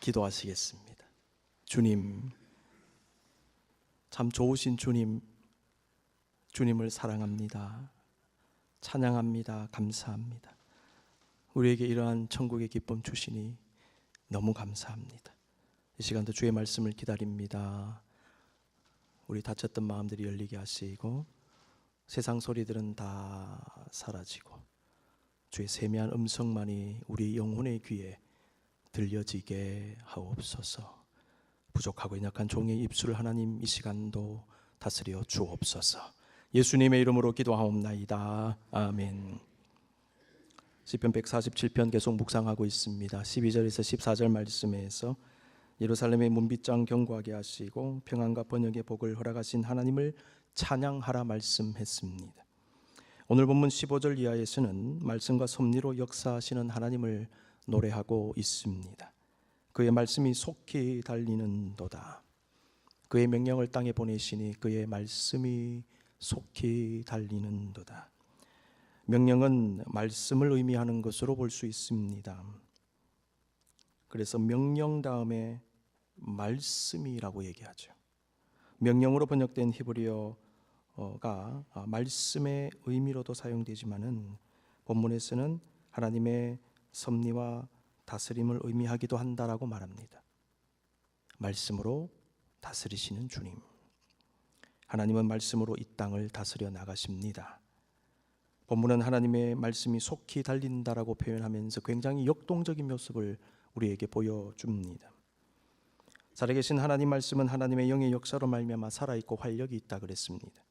기도하시겠습니다. 주님, 참 좋으신 주님, 주님을 사랑합니다. 찬양합니다. 감사합니다. 우리에게 이러한 천국의 기쁨 주시니 너무 감사합니다. 이 시간도 주의 말씀을 기다립니다. 우리 다쳤던 마음들이 열리게 하시고 세상 소리들은 다 사라지고 주의 세미한 음성만이 우리 영혼의 귀에 들려지게 하옵소서. 부족하고 연약한 종의 입술을 하나님 이 시간도 다스려 주옵소서. 예수님의 이름으로 기도하옵나이다. 아멘. 시편 147편 계속 묵상하고 있습니다. 12절에서 14절 말씀에서 예루살렘의 문빗장 경고하게 하시고 평안과 번영의 복을 허락하신 하나님을 찬양하라 말씀했습니다. 오늘 본문 15절 이하에서는 말씀과 섭리로 역사하시는 하나님을 노래하고 있습니다. 그의 말씀이 속히 달리는도다. 그의 명령을 땅에 보내시니 그의 말씀이 속히 달리는도다. 명령은 말씀을 의미하는 것으로 볼 수 있습니다. 그래서 명령 다음에 말씀이라고 얘기하죠. 명령으로 번역된 히브리어가 말씀의 의미로도 사용되지만은 본문에서는 하나님의 섭리와 다스림을 의미하기도 한다라고 말합니다. 말씀으로 다스리시는 주님. 하나님은 말씀으로 이 땅을 다스려 나가십니다. 본문은 하나님의 말씀이 속히 달린다라고 표현하면서 굉장히 역동적인 모습을 우리에게 보여줍니다. 살아계신 하나님 말씀은 하나님의 영의 역사로 말미암아 살아 있고 활력이 있다 그랬습니다.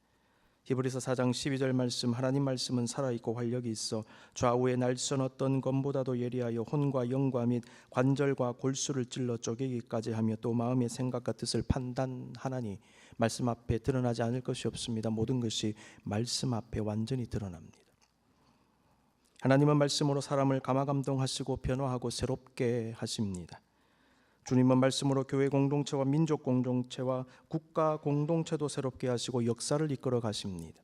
히브리서 4장 12절 말씀 하나님 말씀은 살아 있고 활력이 있어 좌우에 날선 어떤 검보다도 예리하여 혼과 영과 및 관절과 골수를 찔러 쪼개기까지 하며 또 마음의 생각과 뜻을 판단하나니 말씀 앞에 드러나지 않을 것이 없습니다. 모든 것이 말씀 앞에 완전히 드러납니다. 하나님은 말씀으로 사람을 감화감동하시고 변화하고 새롭게 하십니다. 주님은 말씀으로 교회 공동체와 민족 공동체와 국가 공동체도 새롭게 하시고 역사를 이끌어 가십니다.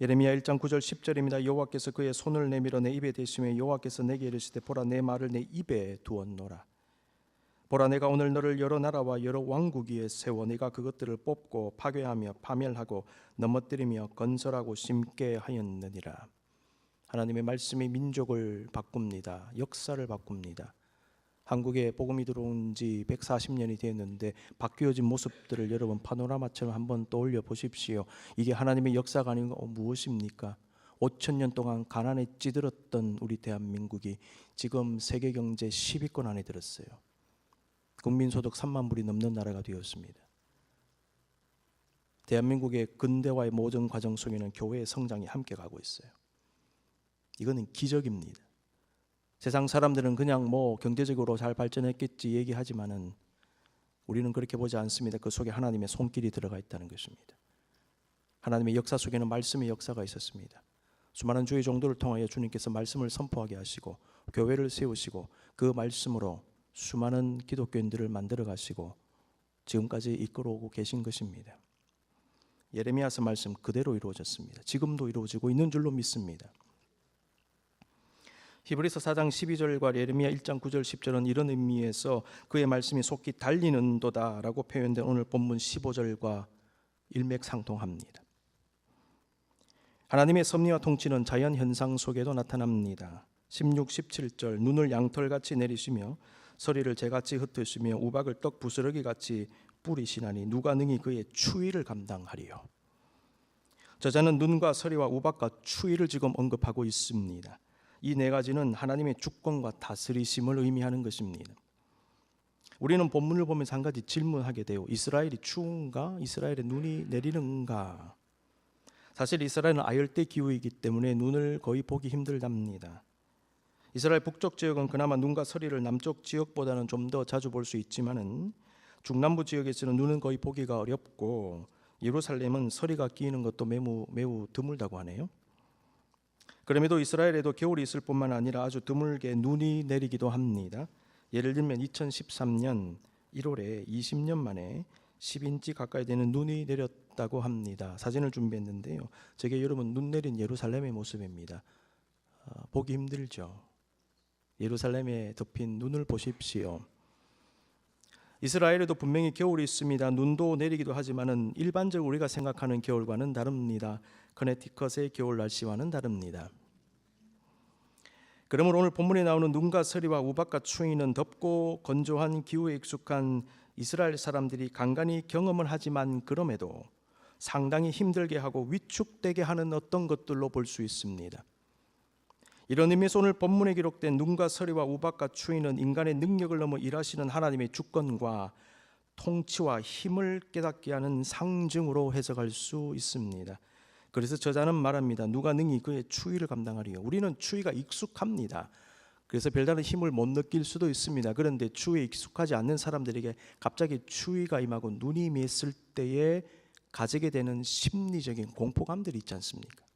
예레미야 1장 9절 10절입니다. 여호와께서 그의 손을 내밀어 내 입에 대시며 여호와께서 내게 이르시되 보라 내 말을 내 입에 두었노라. 보라 내가 오늘 너를 여러 나라와 여러 왕국 위에 세워 네가 그것들을 뽑고 파괴하며 파멸하고 넘어뜨리며 건설하고 심게 하였느니라. 하나님의 말씀이 민족을 바꿉니다. 역사를 바꿉니다. 한국에 복음이 들어온 지 140년이 되었는데 바뀌어진 모습들을 여러분 파노라마처럼 한번 떠올려 보십시오. 이게 하나님의 역사가 아닌 거 무엇입니까? 5천 년 동안 가난에 찌들었던 우리 대한민국이 지금 세계 경제 10위권 안에 들었어요. 국민 소득 3만 불이 넘는 나라가 되었습니다. 대한민국의 근대화의 모든 과정 속에는 교회의 성장이 함께 가고 있어요. 이거는 기적입니다. 세상 사람들은 그냥 뭐 경제적으로 잘 발전했겠지 얘기하지만은 우리는 그렇게 보지 않습니다. 그 속에 하나님의 손길이 들어가 있다는 것입니다. 하나님의 역사 속에는 말씀의 역사가 있었습니다. 수많은 주의 종도를 통하여 주님께서 말씀을 선포하게 하시고 교회를 세우시고 그 말씀으로 수많은 기독교인들을 만들어 가시고 지금까지 이끌어 오고 계신 것입니다. 예레미야서 말씀 그대로 이루어졌습니다. 지금도 이루어지고 있는 줄로 믿습니다. 히브리서 4장 12절과 예레미야 1장 9절 10절은 이런 의미에서 그의 말씀이 속히 달리는도다라고 표현된 오늘 본문 15절과 일맥상통합니다. 하나님의 섭리와 통치는 자연 현상 속에도 나타납니다. 16, 17절 눈을 양털같이 내리시며 서리를 재같이 흩으시며 우박을 떡 부스러기 같이 뿌리시나니 누가 능히 그의 추위를 감당하리요. 저자는 눈과 서리와 우박과 추위를 지금 언급하고 있습니다. 이 네 가지는 하나님의 주권과 다스리심을 의미하는 것입니다. 우리는 본문을 보면서 한 가지 질문하게 돼요. 이스라엘이 추운가? 이스라엘의 눈이 내리는가? 사실 이스라엘은 아열대 기후이기 때문에 눈을 거의 보기 힘들답니다. 이스라엘 북쪽 지역은 그나마 눈과 서리를 남쪽 지역보다는 좀 더 자주 볼 수 있지만은 중남부 지역에서는 눈은 거의 보기가 어렵고 예루살렘은 서리가 끼이는 것도 매우 매우 드물다고 하네요. 그럼에도 이스라엘에도 겨울이 있을 뿐만 아니라 아주 드물게 눈이 내리기도 합니다. 예를 들면 2013년 1월에 20년 만에 10인치 가까이 되는 눈이 내렸다고 합니다. 사진을 준비했는데요. 저게 여러분 눈 내린 예루살렘의 모습입니다. 어, 보기 힘들죠. 예루살렘에 덮인 눈을 보십시오. 이스라엘에도 분명히 겨울이 있습니다. 눈도 내리기도 하지만은 일반적으로 우리가 생각하는 겨울과는 다릅니다. 커네티컷의 겨울 날씨와는 다릅니다. 그러므로 오늘 본문에 나오는 눈과 서리와 우박과 추위는 덥고 건조한 기후에 익숙한 이스라엘 사람들이 간간히 경험을 하지만 그럼에도 상당히 힘들게 하고 위축되게 하는 어떤 것들로 볼 수 있습니다. 이런 의미에서 오늘 본문에 기록된 눈과 서리와 우박과 추위는 인간의 능력을 넘어 일하시는 하나님의 주권과 통치와 힘을 깨닫게 하는 상징으로 해석할 수 있습니다. 그래서 저자는 말합니다. 누가 능히 그의 추위를 감당하리요. 우리는 추위가 익숙합니다. 그래서 별다른 힘을 못 느낄 수도 있습니다. 그런데 추위에 익숙하지 않는 사람들에게 갑자기 추위가 임하고 눈이 맺을 때에 가지게 되는 심리적인 공포감들이 있지 않습니까?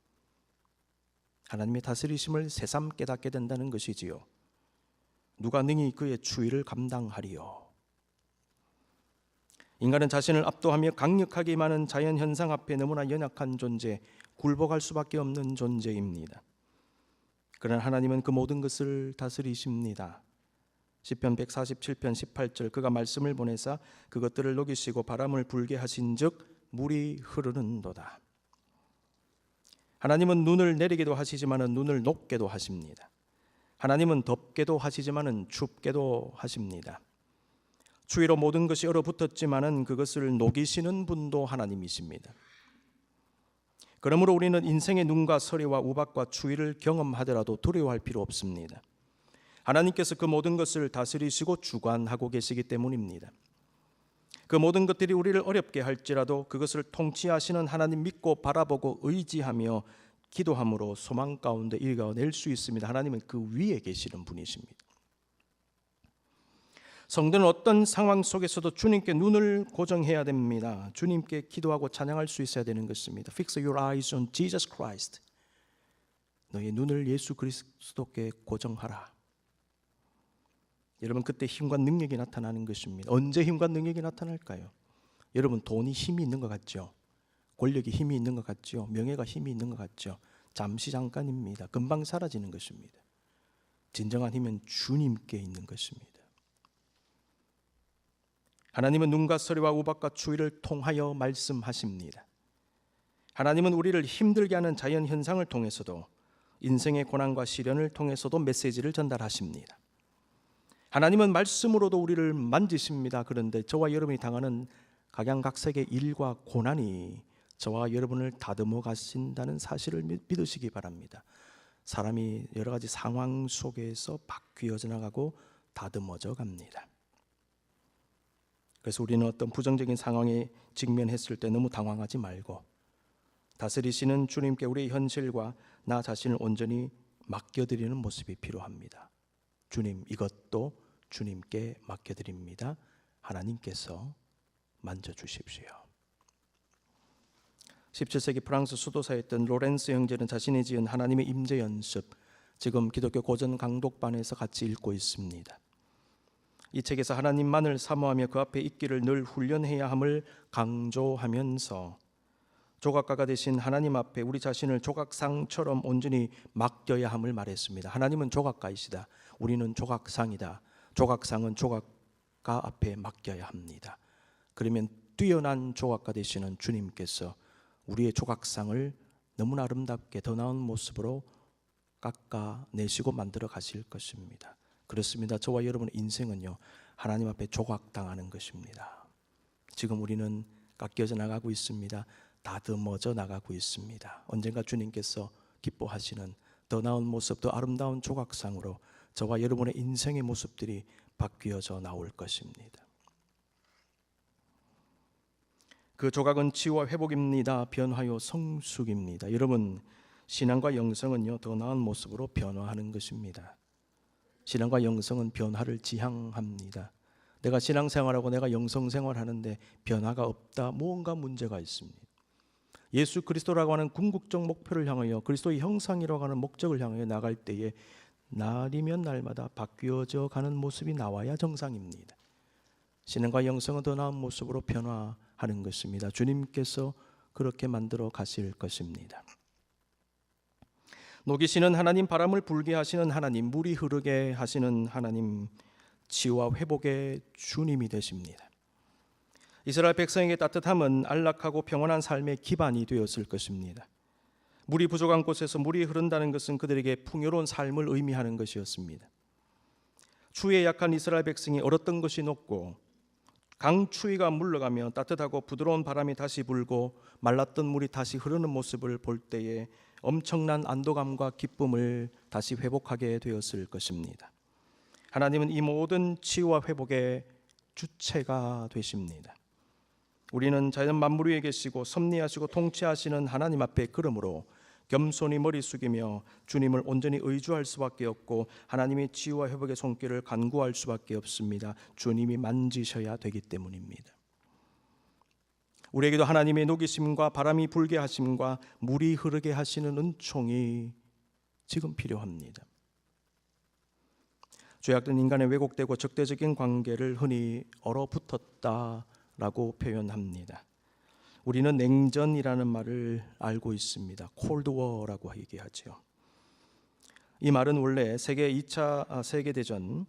하나님의 다스리심을 새삼 깨닫게 된다는 것이지요. 누가 능히 그의 추위를 감당하리요. 인간은 자신을 압도하며 강력하게 임하는 자연 현상 앞에 너무나 연약한 존재, 굴복할 수밖에 없는 존재입니다. 그러나 하나님은 그 모든 것을 다스리십니다. 시편 147편 18절 그가 말씀을 보내사 그것들을 녹이시고 바람을 불게 하신즉 물이 흐르는도다. 하나님은 눈을 내리기도 하시지만은 눈을 녹게도 하십니다. 하나님은 덥게도 하시지만은 춥게도 하십니다. 추위로 모든 것이 얼어붙었지만은 그것을 녹이시는 분도 하나님이십니다. 그러므로 우리는 인생의 눈과 서리와 우박과 추위를 경험하더라도 두려워할 필요 없습니다. 하나님께서 그 모든 것을 다스리시고 주관하고 계시기 때문입니다. 그 모든 것들이 우리를 어렵게 할지라도 그것을 통치하시는 하나님 믿고 바라보고 의지하며 기도함으로 소망 가운데 일가낼 수 있습니다. 하나님은 그 위에 계시는 분이십니다. 성도는 어떤 상황 속에서도 주님께 눈을 고정해야 됩니다. 주님께 기도하고 찬양할 수 있어야 되는 것입니다. Fix your eyes on Jesus Christ. 너의 눈을 예수 그리스도께 고정하라. 여러분 그때 힘과 능력이 나타나는 것입니다. 언제 힘과 능력이 나타날까요? 여러분 돈이 힘이 있는 것 같죠? 권력이 힘이 있는 것 같죠? 명예가 힘이 있는 것 같죠? 잠시 잠깐입니다. 금방 사라지는 것입니다. 진정한 힘은 주님께 있는 것입니다. 하나님은 눈과 소리와 우박과 추위를 통하여 말씀하십니다. 하나님은 우리를 힘들게 하는 자연 현상을 통해서도 인생의 고난과 시련을 통해서도 메시지를 전달하십니다. 하나님은 말씀으로도 우리를 만지십니다. 그런데 저와 여러분이 당하는 각양각색의 일과 고난이 저와 여러분을 다듬어 가신다는 사실을 믿으시기 바랍니다. 사람이 여러 가지 상황 속에서 바뀌어져 나가고 다듬어져 갑니다. 그래서 우리는 어떤 부정적인 상황에 직면했을 때 너무 당황하지 말고 다스리시는 주님께 우리의 현실과 나 자신을 온전히 맡겨드리는 모습이 필요합니다. 주님 이것도 주님께 맡겨드립니다. 하나님께서 만져주십시오. 17세기 프랑스 수도사였던 로렌스 형제는 자신이 지은 하나님의 임재 연습 지금 기독교 고전 강독반에서 같이 읽고 있습니다. 이 책에서 하나님만을 사모하며 그 앞에 있기를 늘 훈련해야 함을 강조하면서 조각가가 되신 하나님 앞에 우리 자신을 조각상처럼 온전히 맡겨야 함을 말했습니다. 하나님은 조각가이시다. 우리는 조각상이다. 조각상은 조각가 앞에 맡겨야 합니다. 그러면 뛰어난 조각가 되시는 주님께서 우리의 조각상을 너무나 아름답게 더 나은 모습으로 깎아내시고 만들어 가실 것입니다. 그렇습니다. 저와 여러분의 인생은요 하나님 앞에 조각당하는 것입니다. 지금 우리는 깎여져 나가고 있습니다. 다듬어져 나가고 있습니다. 언젠가 주님께서 기뻐하시는 더 나은 모습, 더 아름다운 조각상으로 저와 여러분의 인생의 모습들이 바뀌어져 나올 것입니다. 그 조각은 치유와 회복입니다. 변화요 성숙입니다. 여러분 신앙과 영성은요 더 나은 모습으로 변화하는 것입니다. 신앙과 영성은 변화를 지향합니다. 내가 신앙생활하고 내가 영성생활하는데 변화가 없다. 무언가 문제가 있습니다. 예수 그리스도라고 하는 궁극적 목표를 향하여 그리스도의 형상이라고 하는 목적을 향하여 나갈 때에 날이면 날마다 바뀌어져 가는 모습이 나와야 정상입니다. 신앙과 영성은 더 나은 모습으로 변화하는 것입니다. 주님께서 그렇게 만들어 가실 것입니다. 녹이시는 하나님, 바람을 불게 하시는 하나님, 물이 흐르게 하시는 하나님, 치유와 회복의 주님이 되십니다. 이스라엘 백성에게 따뜻함은 안락하고 평온한 삶의 기반이 되었을 것입니다. 물이 부족한 곳에서 물이 흐른다는 것은 그들에게 풍요로운 삶을 의미하는 것이었습니다. 추위에 약한 이스라엘 백성이 얼었던 것이 녹고 강추위가 물러가며 따뜻하고 부드러운 바람이 다시 불고 말랐던 물이 다시 흐르는 모습을 볼 때에 엄청난 안도감과 기쁨을 다시 회복하게 되었을 것입니다. 하나님은 이 모든 치유와 회복의 주체가 되십니다. 우리는 자연 만물 위에 계시고 섭리하시고 통치하시는 하나님 앞에 걸음으로 겸손히 머리 숙이며 주님을 온전히 의주할 수밖에 없고 하나님의 치유와 회복의 손길을 간구할 수밖에 없습니다. 주님이 만지셔야 되기 때문입니다. 우리에게도 하나님의 녹이심과 바람이 불게 하심과 물이 흐르게 하시는 은총이 지금 필요합니다. 죄악된 인간의 왜곡되고 적대적인 관계를 흔히 얼어붙었다라고 표현합니다. 우리는 냉전이라는 말을 알고 있습니다. 콜드워라고 얘기하죠. 이 말은 원래 세계 2차 세계 대전이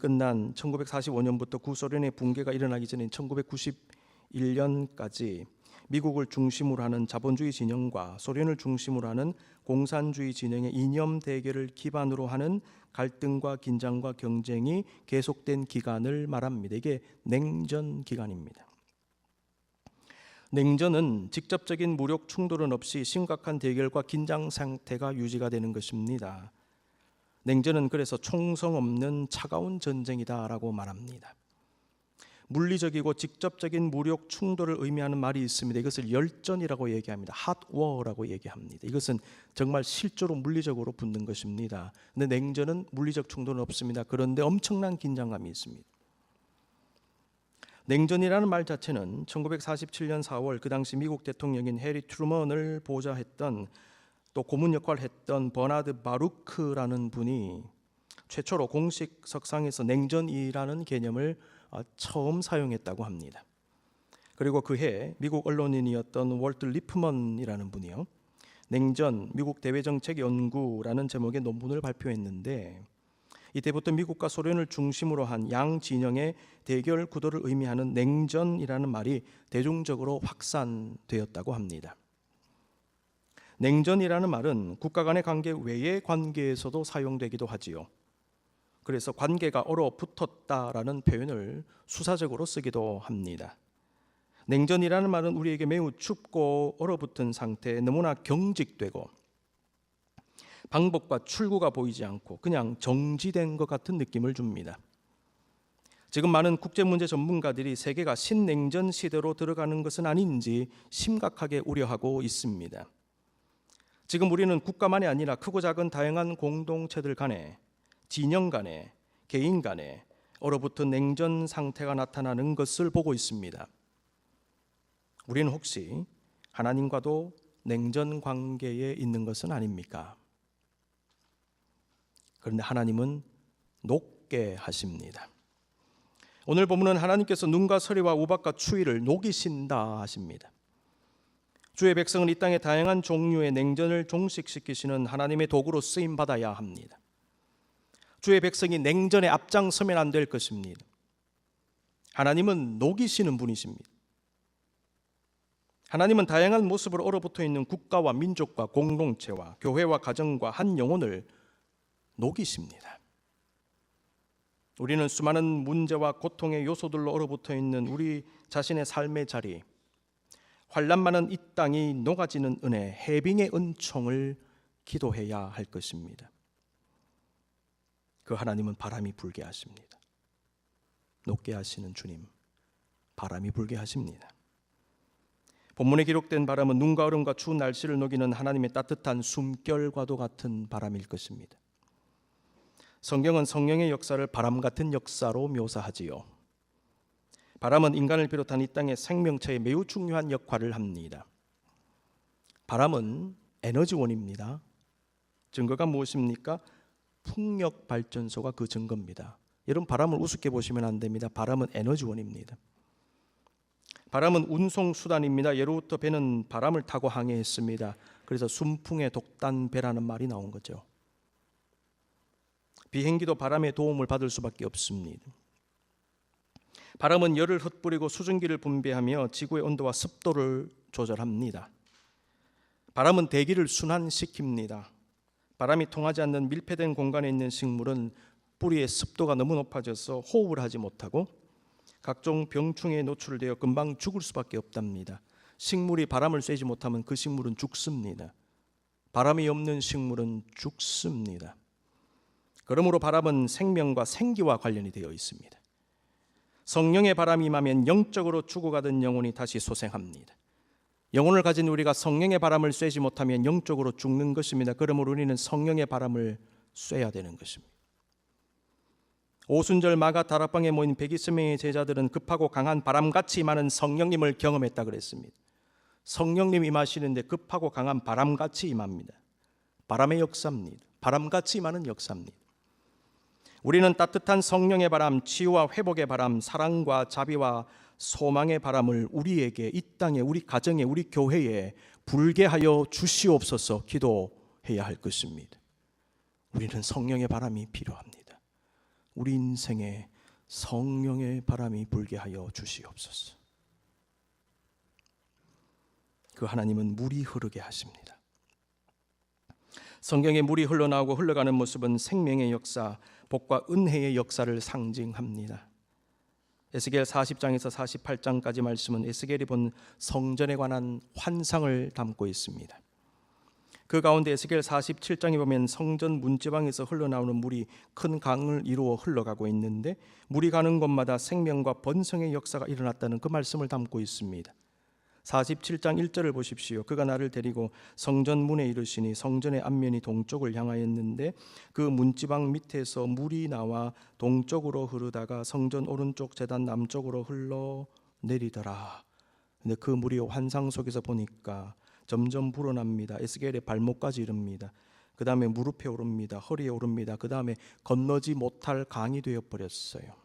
끝난 1945년부터 구소련의 붕괴가 일어나기 전인 1991년까지 미국을 중심으로 하는 자본주의 진영과 소련을 중심으로 하는 공산주의 진영의 이념 대결을 기반으로 하는 갈등과 긴장과 경쟁이 계속된 기간을 말합니다. 이게 냉전 기간입니다. 냉전은 직접적인 무력 충돌은 없이 심각한 대결과 긴장 상태가 유지가 되는 것입니다. 냉전은 그래서 총성 없는 차가운 전쟁이다라고 말합니다. 물리적이고 직접적인 무력 충돌을 의미하는 말이 있습니다. 이것을 열전이라고 얘기합니다. 핫워라고 얘기합니다. 이것은 정말 실제로 물리적으로 붙는 것입니다. 근데 냉전은 물리적 충돌은 없습니다. 그런데 엄청난 긴장감이 있습니다. 냉전이라는 말 자체는 1947년 4월 그 당시 미국 대통령인 해리 트루먼을 보좌했던 또 고문 역할을 했던 버나드 바루크라는 분이 최초로 공식 석상에서 냉전이라는 개념을 어, 처음 사용했다고 합니다. 그리고 그해 미국 언론인이었던 월트 리프먼이라는 분이요. 냉전 미국 대외 정책 연구라는 제목의 논문을 발표했는데 이때부터 미국과 소련을 중심으로 한 양 진영의 대결 구도를 의미하는 냉전이라는 말이 대중적으로 확산되었다고 합니다. 냉전이라는 말은 국가 간의 관계 외의 관계에서도 사용되기도 하지요. 그래서 관계가 얼어붙었다라는 표현을 수사적으로 쓰기도 합니다. 냉전이라는 말은 우리에게 매우 춥고 얼어붙은 상태에 너무나 경직되고 방법과 출구가 보이지 않고 그냥 정지된 것 같은 느낌을 줍니다. 지금 많은 국제 문제 전문가들이 세계가 신냉전 시대로 들어가는 것은 아닌지 심각하게 우려하고 있습니다. 지금 우리는 국가만이 아니라 크고 작은 다양한 공동체들 간에 진영 간에 개인 간에 얼어붙은 냉전 상태가 나타나는 것을 보고 있습니다. 우리는 혹시 하나님과도 냉전 관계에 있는 것은 아닙니까? 그런데 하나님은 녹게 하십니다. 오늘 보면은 하나님께서 눈과 서리와 우박과 추위를 녹이신다 하십니다. 주의 백성은 이 땅의 다양한 종류의 냉전을 종식시키시는 하나님의 도구로 쓰임 받아야 합니다. 주의 백성이 냉전에 앞장서면 안 될 것입니다. 하나님은 녹이시는 분이십니다. 하나님은 다양한 모습으로 얼어붙어 있는 국가와 민족과 공동체와 교회와 가정과 한 영혼을 녹이십니다. 우리는 수많은 문제와 고통의 요소들로 얼어붙어 있는 우리 자신의 삶의 자리, 환란 많은 이 땅이 녹아지는 은혜, 해빙의 은총을 기도해야 할 것입니다. 그 하나님은 바람이 불게 하십니다. 녹게 하시는 주님, 바람이 불게 하십니다. 본문에 기록된 바람은 눈과 얼음과 추운 날씨를 녹이는 하나님의 따뜻한 숨결과도 같은 바람일 것입니다. 성경은 성령의 역사를 바람 같은 역사로 묘사하지요. 바람은 인간을 비롯한 이 땅의 생명체에 매우 중요한 역할을 합니다. 바람은 에너지원입니다. 증거가 무엇입니까? 풍력 발전소가 그 증거입니다. 여러분 바람을 우습게 보시면 안 됩니다. 바람은 에너지원입니다. 바람은 운송 수단입니다. 예로부터 배는 바람을 타고 항해했습니다. 그래서 순풍의 독단 배라는 말이 나온 거죠. 비행기도 바람의 도움을 받을 수밖에 없습니다. 바람은 열을 흩뿌리고 수증기를 분비하며 지구의 온도와 습도를 조절합니다. 바람은 대기를 순환시킵니다. 바람이 통하지 않는 밀폐된 공간에 있는 식물은 뿌리의 습도가 너무 높아져서 호흡을 하지 못하고 각종 병충해에 노출되어 금방 죽을 수밖에 없답니다. 식물이 바람을 쐬지 못하면 그 식물은 죽습니다. 바람이 없는 식물은 죽습니다. 그러므로 바람은 생명과 생기와 관련이 되어 있습니다. 성령의 바람이 임하면 영적으로 죽어가던 영혼이 다시 소생합니다. 영혼을 가진 우리가 성령의 바람을 쐬지 못하면 영적으로 죽는 것입니다. 그러므로 우리는 성령의 바람을 쐬야 되는 것입니다. 오순절 마가 다락방에 모인 120명의 제자들은 급하고 강한 바람같이 임하는 성령님을 경험했다 그랬습니다. 성령님 임하시는데 급하고 강한 바람같이 임합니다. 바람의 역사입니다. 바람같이 임하는 역사입니다. 우리는 따뜻한 성령의 바람, 치유와 회복의 바람, 사랑과 자비와 소망의 바람을 우리에게 이 땅에 우리 가정에 우리 교회에 불게 하여 주시옵소서 기도해야 할 것입니다. 우리는 성령의 바람이 필요합니다. 우리 인생에 성령의 바람이 불게 하여 주시옵소서. 그 하나님은 물이 흐르게 하십니다. 성경에 물이 흘러나오고 흘러가는 모습은 생명의 역사, 복과 은혜의 역사를 상징합니다. 에스겔 40장에서 48장까지 말씀은 에스겔이 본 성전에 관한 환상을 담고 있습니다. 그 가운데 에스겔 47장에 보면 성전 문지방에서 흘러나오는 물이 큰 강을 이루어 흘러가고 있는데 물이 가는 곳마다 생명과 번성의 역사가 일어났다는 그 말씀을 담고 있습니다. 47장 1절을 보십시오. 그가 나를 데리고 성전 문에 이르시니 성전의 앞면이 동쪽을 향하였는데 그 문지방 밑에서 물이 나와 동쪽으로 흐르다가 성전 오른쪽 재단 남쪽으로 흘러 내리더라. 근데 그 물이 환상 속에서 보니까 점점 불어납니다. 에스겔의 발목까지 이릅니다. 그 다음에 무릎에 오릅니다. 허리에 오릅니다. 그 다음에 건너지 못할 강이 되어 버렸어요.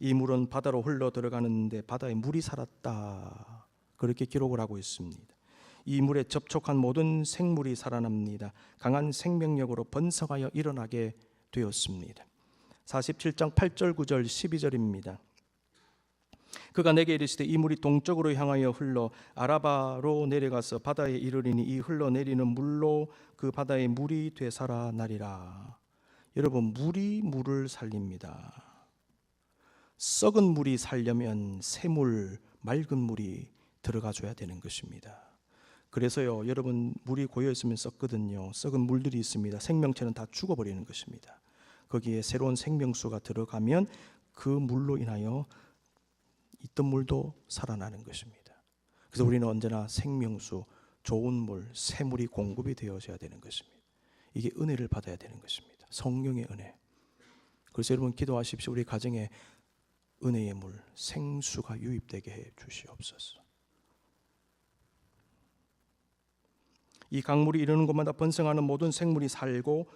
이 물은 바다로 흘러 들어가는데 바다에 물이 살았다. 그렇게 기록을 하고 있습니다. 이 물에 접촉한 모든 생물이 살아납니다. 강한 생명력으로 번성하여 일어나게 되었습니다. 47장 8절 9절 12절입니다. 그가 내게 이르시되 이 물이 동쪽으로 향하여 흘러 아라바로 내려가서 바다에 이르리니 이 흘러내리는 물로 그 바다의 물이 되살아나리라. 여러분 물이 물을 살립니다. 썩은 물이 살려면 새물 맑은 물이 들어가 줘야 되는 것입니다. 그래서요 여러분 물이 고여 있으면 썩거든요. 썩은 물들이 있습니다. 생명체는 다 죽어버리는 것입니다. 거기에 새로운 생명수가 들어가면 그 물로 인하여 있던 물도 살아나는 것입니다. 그래서 우리는 언제나 생명수, 좋은 물, 새 물이 공급이 되어져야 되는 것입니다. 이게 은혜를 받아야 되는 것입니다. 성령의 은혜. 그래서 여러분 기도하십시오. 우리 가정에 은혜의 물, 생수가 유입되게 해 주시옵소서. 이 강물이 이르는 곳마다 번성하는 모든 생물이 살고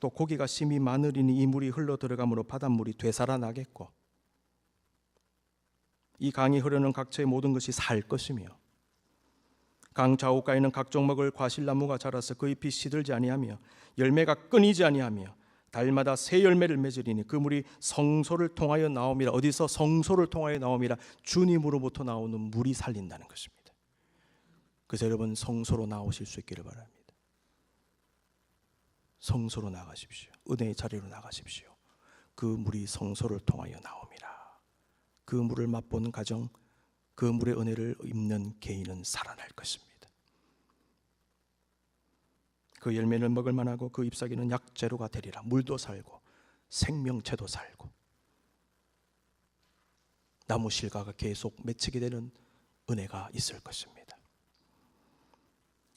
또 고기가 심히 많으리니 이 물이 흘러 들어가므로 바닷물이 되살아나겠고 이 강이 흐르는 각처의 모든 것이 살 것이며 강 좌우가에는 각종 먹을 과실나무가 자라서 그 잎이 시들지 아니하며 열매가 끊이지 아니하며 달마다 새 열매를 맺으리니 그 물이 성소를 통하여 나옴이라 어디서 성소를 통하여 나옴이라 주님으로부터 나오는 물이 살린다는 것입니다. 그래서 여러분 성소로 나오실 수 있기를 바랍니다. 성소로 나가십시오. 은혜의 자리로 나가십시오. 그 물이 성소를 통하여 나옵니다. 그 물을 맛보는 가정, 그 물의 은혜를 입는 개인은 살아날 것입니다. 그 열매를 먹을 만하고 그 잎사귀는 약재료가 되리라. 물도 살고 생명체도 살고 나무 실과가 계속 맺히게 되는 은혜가 있을 것입니다.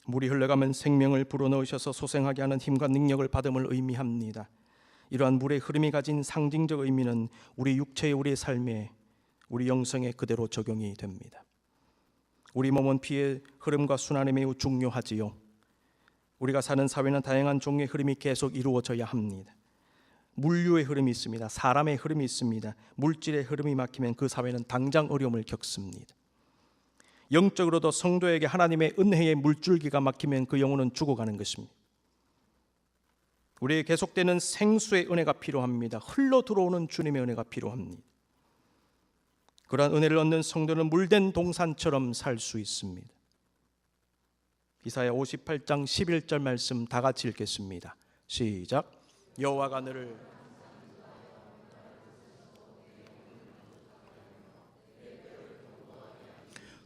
물이 흘러가면 생명을 불어넣으셔서 소생하게 하는 힘과 능력을 받음을 의미합니다. 이러한 물의 흐름이 가진 상징적 의미는 우리 육체의 우리 삶에 우리 영성에 그대로 적용이 됩니다. 우리 몸은 피의 흐름과 순환에 매우 중요하지요. 우리가 사는 사회는 다양한 종류의 흐름이 계속 이루어져야 합니다. 물류의 흐름이 있습니다. 사람의 흐름이 있습니다. 물질의 흐름이 막히면 그 사회는 당장 어려움을 겪습니다. 영적으로도 성도에게 하나님의 은혜의 물줄기가 막히면 그 영혼은 죽어가는 것입니다. 우리에게 계속되는 생수의 은혜가 필요합니다. 흘러 들어오는 주님의 은혜가 필요합니다. 그러한 은혜를 얻는 성도는 물된 동산처럼 살 수 있습니다. 이사야 58장 11절 말씀 다 같이 읽겠습니다. 시작. 여호와가 너를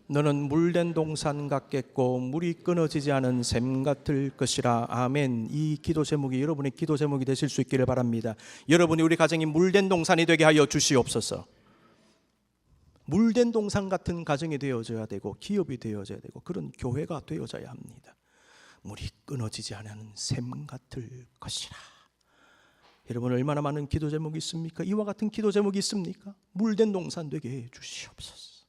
너는 물된 동산 같겠고 물이 끊어지지 않은 샘 같을 것이라 아멘. 이 기도 제목이 여러분의 기도 제목이 되실 수 있기를 바랍니다. 여러분이 우리 가정이 물된 동산이 되게 하여 주시옵소서. 물된 동산 같은 가정이 되어져야 되고 기업이 되어져야 되고 그런 교회가 되어져야 합니다. 물이 끊어지지 않는 샘 같을 것이라. 여러분 얼마나 많은 기도 제목이 있습니까? 이와 같은 기도 제목이 있습니까? 물된 동산 되게 해 주시옵소서.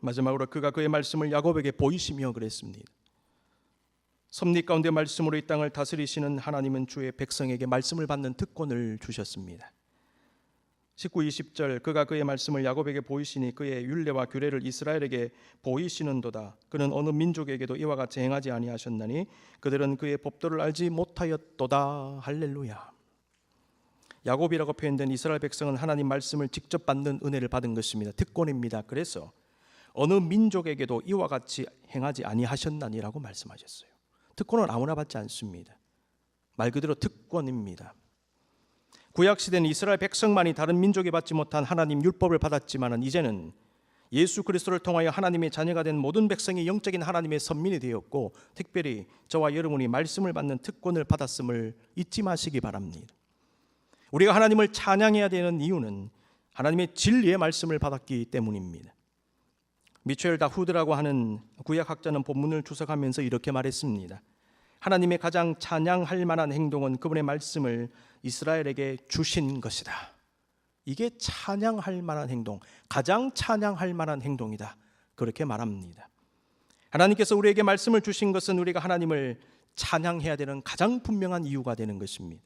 마지막으로 그가 그의 말씀을 야곱에게 보이시며 그랬습니다. 섭리 가운데 말씀으로 이 땅을 다스리시는 하나님은 주의 백성에게 말씀을 받는 특권을 주셨습니다. 19, 20절 그가 그의 말씀을 야곱에게 보이시니 그의 율례와 규례를 이스라엘에게 보이시는도다. 그는 어느 민족에게도 이와 같이 행하지 아니하셨나니 그들은 그의 법도를 알지 못하였도다. 할렐루야. 야곱이라고 표현된 이스라엘 백성은 하나님 말씀을 직접 받는 은혜를 받은 것입니다. 특권입니다. 그래서 어느 민족에게도 이와 같이 행하지 아니하셨나니라고 말씀하셨어요. 특권은 아무나 받지 않습니다. 말 그대로 특권입니다. 구약 시대는 이스라엘 백성만이 다른 민족이 받지 못한 하나님 율법을 받았지만은 이제는 예수 그리스도를 통하여 하나님의 자녀가 된 모든 백성이 영적인 하나님의 선민이 되었고 특별히 저와 여러분이 말씀을 받는 특권을 받았음을 잊지 마시기 바랍니다. 우리가 하나님을 찬양해야 되는 이유는 하나님의 진리의 말씀을 받았기 때문입니다. 미첼 다후드라고 하는 구약학자는 본문을 주석하면서 이렇게 말했습니다. 하나님의 가장 찬양할 만한 행동은 그분의 말씀을 이스라엘에게 주신 것이다. 이게 찬양할 만한 행동, 가장 찬양할 만한 행동이다. 그렇게 말합니다. 하나님께서 우리에게 말씀을 주신 것은 우리가 하나님을 찬양해야 되는 가장 분명한 이유가 되는 것입니다.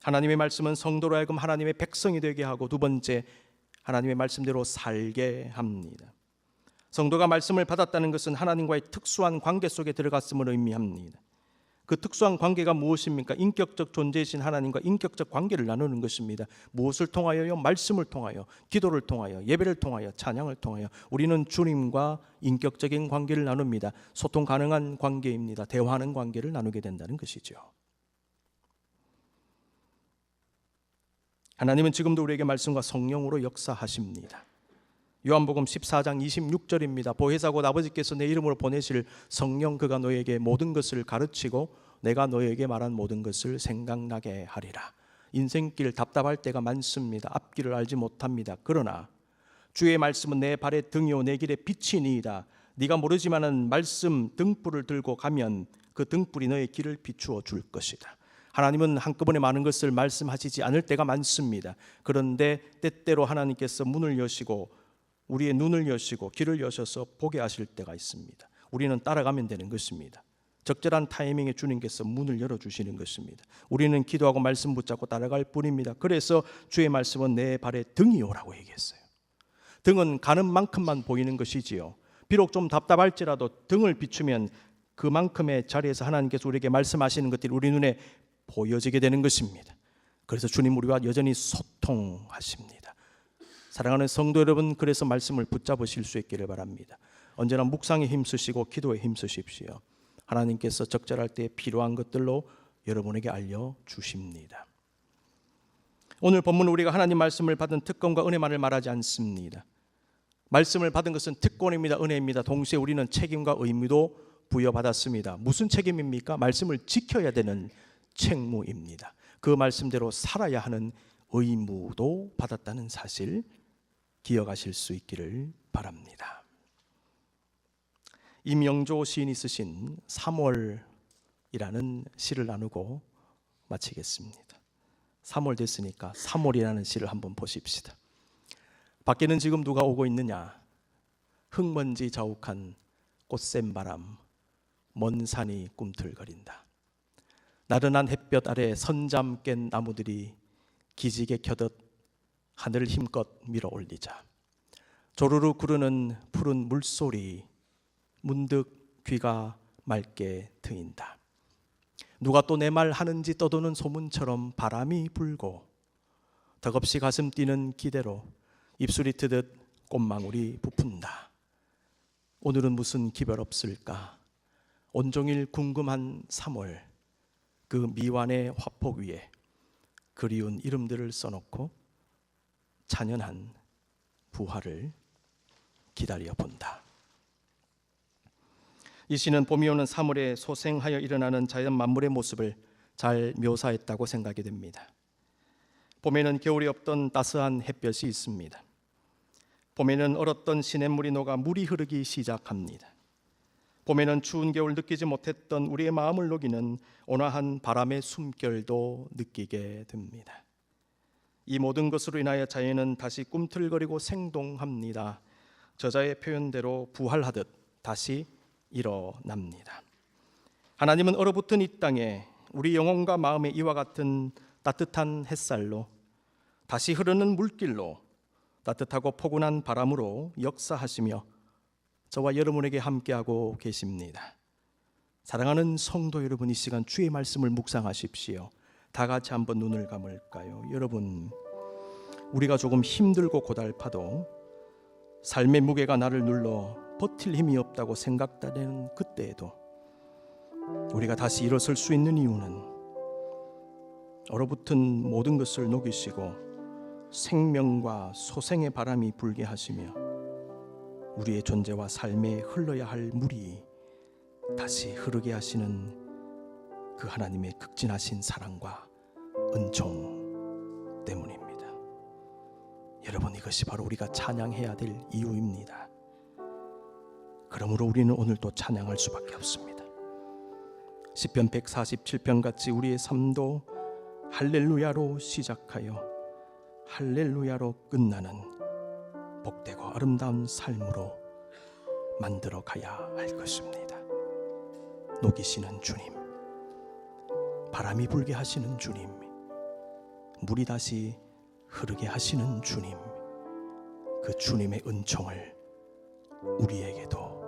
하나님의 말씀은 성도로 하여금 하나님의 백성이 되게 하고 두 번째 하나님의 말씀대로 살게 합니다. 성도가 말씀을 받았다는 것은 하나님과의 특수한 관계 속에 들어갔음을 의미합니다. 그 특수한 관계가 무엇입니까? 인격적 존재이신 하나님과 인격적 관계를 나누는 것입니다. 무엇을 통하여요? 말씀을 통하여, 기도를 통하여, 예배를 통하여, 찬양을 통하여 우리는 주님과 인격적인 관계를 나눕니다. 소통 가능한 관계입니다. 대화하는 관계를 나누게 된다는 것이죠. 하나님은 지금도 우리에게 말씀과 성령으로 역사하십니다. 요한복음 14장 26절입니다. 보혜사 곧 아버지께서 내 이름으로 보내실 성령 그가 너에게 모든 것을 가르치고 내가 너에게 말한 모든 것을 생각나게 하리라. 인생길 답답할 때가 많습니다. 앞길을 알지 못합니다. 그러나 주의 말씀은 내 발의 등이요 내 길의 빛이니이다. 네가 모르지만은 말씀 등불을 들고 가면 그 등불이 너의 길을 비추어 줄 것이다. 하나님은 한꺼번에 많은 것을 말씀하시지 않을 때가 많습니다. 그런데 때때로 하나님께서 문을 여시고 우리의 눈을 여시고 길을 여셔서 보게 하실 때가 있습니다. 우리는 따라가면 되는 것입니다. 적절한 타이밍에 주님께서 문을 열어 주시는 것입니다. 우리는 기도하고 말씀 붙잡고 따라갈 뿐입니다. 그래서 주의 말씀은 내 발에 등이오라고 얘기했어요. 등은 가는 만큼만 보이는 것이지요. 비록 좀 답답할지라도 등을 비추면 그만큼의 자리에서 하나님께서 우리에게 말씀하시는 것들이 우리 눈에 보여지게 되는 것입니다. 그래서 주님 우리와 여전히 소통하십니다. 사랑하는 성도 여러분, 그래서 말씀을 붙잡으실 수 있기를 바랍니다. 언제나 묵상에 힘쓰시고 기도에 힘쓰십시오. 하나님께서 적절할 때 필요한 것들로 여러분에게 알려 주십니다. 오늘 본문 우리가 하나님 말씀을 받은 특권과 은혜만을 말하지 않습니다. 말씀을 받은 것은 특권입니다. 은혜입니다. 동시에 우리는 책임과 의무도 부여받았습니다. 무슨 책임입니까? 말씀을 지켜야 되는 책무입니다. 그 말씀대로 살아야 하는 의무도 받았다는 사실 기억하실 수 있기를 바랍니다. 임영조 시인이 쓰신 3월이라는 시를 나누고 마치겠습니다. 3월 됐으니까 3월이라는 시를 한번 보십시다. 밖에는 지금 누가 오고 있느냐? 흙먼지 자욱한 꽃샘 바람, 먼 산이 꿈틀거린다. 나른한 햇볕 아래 선잠 깬 나무들이 기지개 켜듯 하늘을 힘껏 밀어 올리자 조르르 구르는 푸른 물소리 문득 귀가 맑게 트인다. 누가 또 내 말 하는지 떠도는 소문처럼 바람이 불고 덕없이 가슴 뛰는 기대로 입술이 트듯 꽃망울이 부푼다. 오늘은 무슨 기별 없을까? 온종일 궁금한 3월 그 미완의 화폭 위에 그리운 이름들을 써놓고 찬연한 부활을 기다려 본다. 이 시는 봄이 오는 3월에 소생하여 일어나는 자연 만물의 모습을 잘 묘사했다고 생각이 됩니다. 봄에는 겨울이 없던 따스한 햇볕이 있습니다. 봄에는 얼었던 시냇물이 녹아 물이 흐르기 시작합니다. 봄에는 추운 겨울 느끼지 못했던 우리의 마음을 녹이는 온화한 바람의 숨결도 느끼게 됩니다. 이 모든 것으로 인하여 자연은 다시 꿈틀거리고 생동합니다. 저자의 표현대로 부활하듯 다시 일어납니다. 하나님은 얼어붙은 이 땅에 우리 영혼과 마음의 이와 같은 따뜻한 햇살로 다시 흐르는 물길로 따뜻하고 포근한 바람으로 역사하시며 저와 여러분에게 함께하고 계십니다. 사랑하는 성도 여러분 이 시간 주의 말씀을 묵상하십시오. 다 같이 한번 눈을 감을까요? 여러분 우리가 조금 힘들고 고달파도 삶의 무게가 나를 눌러 버틸 힘이 없다고 생각되는 그때에도 우리가 다시 일어설 수 있는 이유는 얼어붙은 모든 것을 녹이시고 생명과 소생의 바람이 불게 하시며 우리의 존재와 삶에 흘러야 할 물이 다시 흐르게 하시는 그 하나님의 극진하신 사랑과 은총 때문입니다. 여러분 이것이 바로 우리가 찬양해야 될 이유입니다. 그러므로 우리는 오늘도 찬양할 수밖에 없습니다. 시편 147편 같이 우리의 삶도 할렐루야로 시작하여 할렐루야로 끝나는 복되고 아름다운 삶으로 만들어 가야 할 것입니다. 녹이시는 주님, 바람이 불게 하시는 주님, 물이 다시 흐르게 하시는 주님, 그 주님의 은총을 우리에게도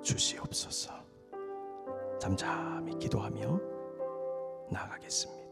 주시옵소서. 잠잠히 기도하며 나아가겠습니다.